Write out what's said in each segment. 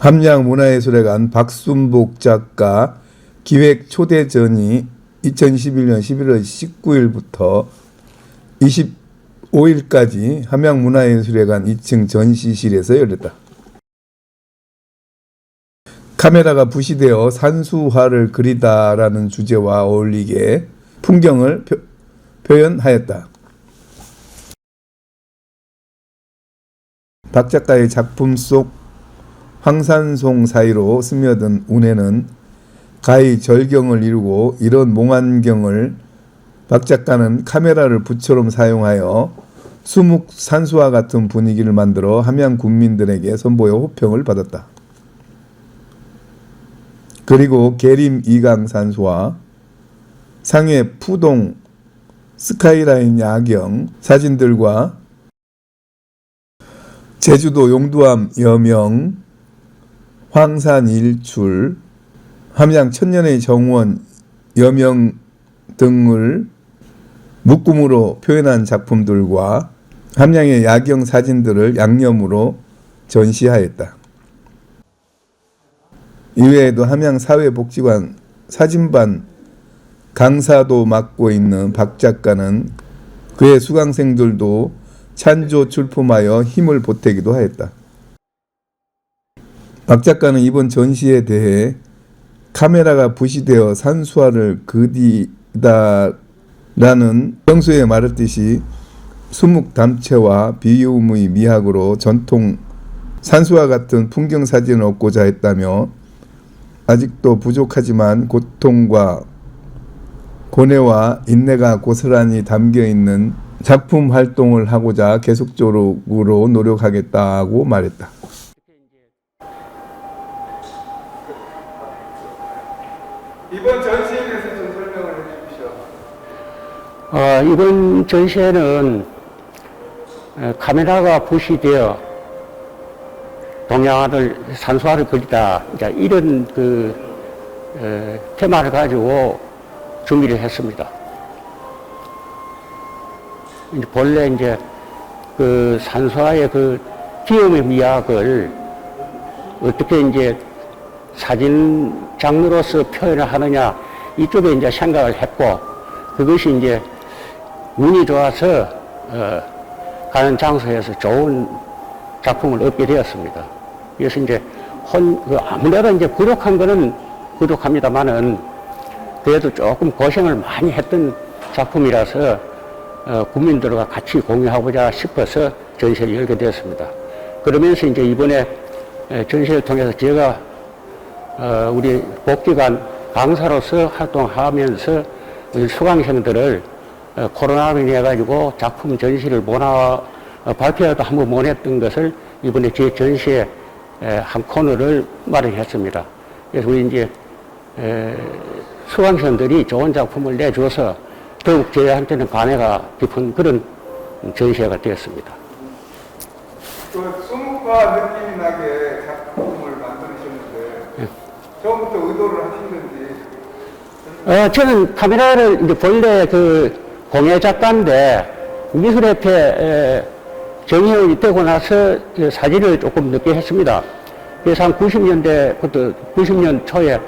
함양문화예술회 관 박순복 작가 기획 초대전이 2021년 11월 19일부터 25일까지 함양문화예술회관 2층 전시실에서 열렸다. 카메라가 부시되어 산수화를 그리다라는 주제와 어울리게 풍경을 표, 표현하였다. 박 작가의 작품 속 황산송 사이로 스며든 운해는 가히 절경을 이루고 이런 몽환경을 박 작가는 카메라를 부처럼 사용하여 수묵 산수와 같은 분위기를 만들어 함양 군민들에게 선보여 호평을 받았다. 그리고 계림 이강 산수와 상해 푸동 스카이라인 야경 사진들과 제주도 용두암 여명 황산 일출 함양 천년의 정원 여명 등을 묶음으로 표현한 작품들과 함양의 야경 사진들을 양념으로 전시하였다. 이외에도 함양 사회복지관 사진반 강사도 맡고 있는 박 작가는 그의 수강생들도 찬조 출품하여 힘을 보태기도 하였다. 박 작가는 이번 전시에 대해 카메라가 부시되어 산수화를 그리다라는 평소에 말했듯이 수묵 담채와 비움의 미학으로 전통 산수와 같은 풍경 사진을 얻고자 했다며 아직도 부족하지만 고통과 고뇌와 인내가 고스란히 담겨 있는 작품 활동을 하고자 계속적으로 노력하겠다고 말했다. 이번 전시에 대해서 좀 설명을 해주십시오. 어, 이번 전시회는 어, 카메라가 부시되어 동양화를 산수화를 그리다 이런 그 어, 테마를 가지고 준비를 했습니다. 이제 본래 이제 그 산수화의 그 기염의 미학을 어떻게 이제 사진 장르로서 표현을 하느냐 이쪽에 이제 생각을 했고 그것이 이제 운이 좋아서 어, 가는 장소에서 좋은 작품을 얻게 되었습니다. 그래서 이제 혼, 그 아무래도 이제 부족한 거는 부족합니다만은 그래도 조금 고생을 많이 했던 작품이라서 어, 국민들과 같이 공유하고자 싶어서 전시를 열게 되었습니다. 그러면서 이제 이번에 에, 전시를 통해서 제가 어, 우리 복지관 강사로서 활동하면서 우리 수강생들을 어, 코로나로 인해 가지고 작품 전시를 못 나, 어, 발표라도 한 번 못 했던 것을 이번에 제 전시에 에, 한 코너를 마련했습니다. 그래서 우리 이제 에, 수강생들이 좋은 작품을 내줘서 더욱 저희한테는 감회가 깊은 그런 전시회가 되었습니다. 그 수묵과 느낌이 나게 작품을 만드셨는데 처음부터 의도를 하신 건지 어, 저는 카메라를 이제 본래 그 공예 작가인데 미술협회 에, 정회원이 되고 나서 그 사진을 조금 늦게 했습니다. 그래서 한 90년대부터 90년 초에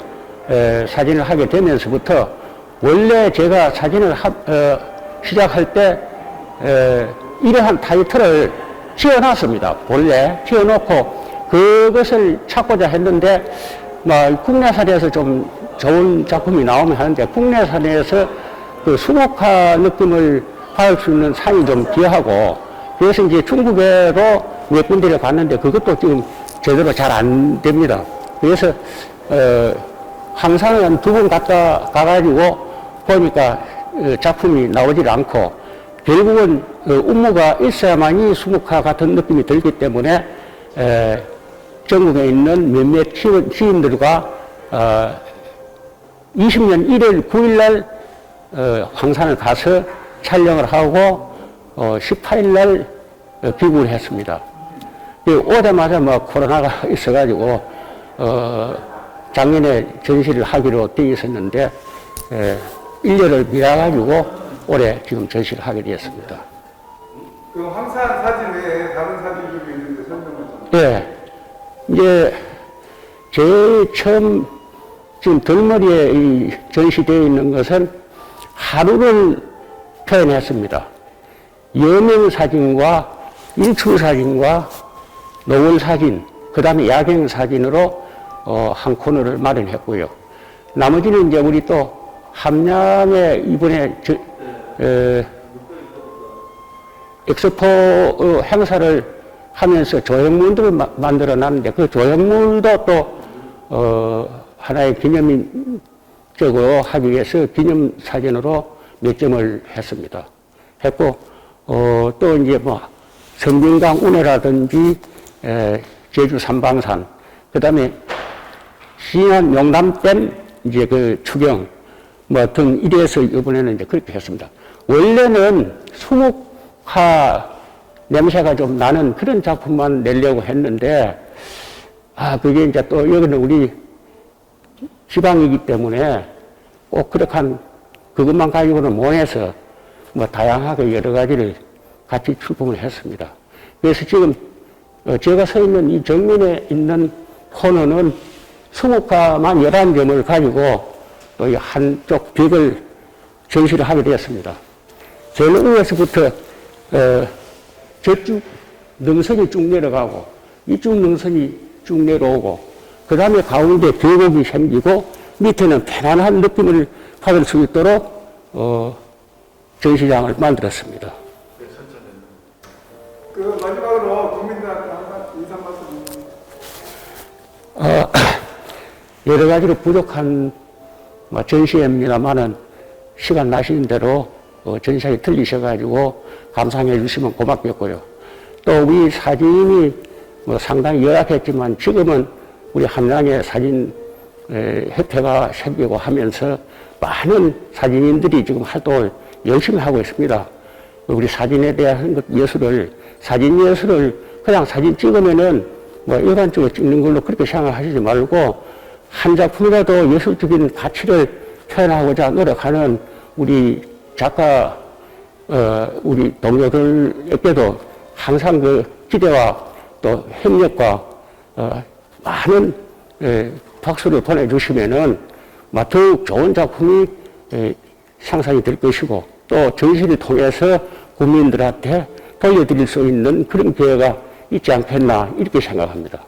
에, 사진을 하게 되면서부터 원래 제가 사진을 하, 어, 시작할 때 에, 이러한 타이틀을 지어놨습니다. 본래 지어놓고 그것을 찾고자 했는데 뭐 국내산에서 좀 좋은 작품이 나오면 하는데 국내산에서 그 수목화 느낌을 받을 수 있는 산이 좀 귀하고 그래서 이제 중국에도 몇 군데를 갔는데 그것도 지금 제대로 잘 안 됩니다. 그래서 어, 항상 한 두 번 갔다 가가지고 보니까 어, 작품이 나오질 않고 결국은 어, 업무가 있어야만이 수목화 같은 느낌이 들기 때문에 에, 전국에 있는 몇몇 시인, 시인들과 어, 20년 1월 9일 날 어, 황산을 가서 촬영을 하고 어, 18일 날 어, 귀국을 했습니다. 그 오자마자 뭐 코로나가 있어가지고 어, 작년에 전시를 하기로 되어 있었는데 에, 1년을 미뤄가지고 올해 지금 전시를 하게 되었습니다. 그 황산 사진 외에 다른 사진들도 있는데 설명을 좀 예. 이제 제일 처음 지금 덜머리에 이 전시되어 있는 것은 하루를 표현했습니다. 여명 사진과 일출 사진과 노을 사진, 그 다음에 야경 사진으로 어, 한 코너를 마련했고요. 나머지는 이제 우리 또 함양에 이번에 저, 에, 엑스포 어, 행사를 하면서 조형물들을 마- 만들어 놨는데 그 조형물도 또 어, 하나의 기념 적으로 하기 위해서 기념 사진으로 몇 점을 했습니다. 했고 어, 또 이제 뭐 성균강 운해라든지 에, 제주 삼방산 그 다음에 신안 용담댐 이제 그 추경 뭐 등 이래서 이번에는 이제 그렇게 했습니다. 원래는 수묵화 냄새가 좀 나는 그런 작품만 내려고 했는데 아 그게 이제 또 여기는 우리 지방이기 때문에 꼭 그렇게 한 그것만 가지고는 못해서 뭐 다양하게 여러 가지를 같이 출품을 했습니다. 그래서 지금 어, 제가 서 있는 이 정면에 있는 코너는 수목가만 11점을 가지고 또 이 한쪽 벽을 전시를 하게 되었습니다. 저는 위에서부터 어, 저쪽 능선이 쭉 내려가고 이쪽 능선이 쭉 내려오고 그 다음에 가운데 계곡이 생기고 밑에는 편안한 느낌을 받을 수 있도록 어, 전시장을 만들었습니다. 그 마지막으로 국민들한테 인사 말씀. 어, 여러 가지로 부족한 뭐 전시회입니다만은 시간 나시는 대로 어, 전시회 들리셔가지고 감상해 주시면 고맙겠고요. 또 우리 사진이 뭐 상당히 열악했지만 지금은 우리 함양에 사진 에, 협회가 생기고 하면서 많은 사진인들이 지금 활동을 열심히 하고 있습니다. 우리 사진에 대한 것 예술을 사진 예술을 그냥 사진 찍으면은 뭐 일반적으로 찍는 걸로 그렇게 생각하시지 말고 한 작품이라도 예술적인 가치를 표현하고자 노력하는 우리 작가 어, 우리 동료들에게도 항상 그 기대와 또 협력과 어, 많은 에, 박수를 보내주시면은 뭐 더욱 좋은 작품이 에, 상상이 될 것이고 또 전시를 통해서 국민들한테 돌려드릴 수 있는 그런 기회가 있지 않겠나 이렇게 생각합니다.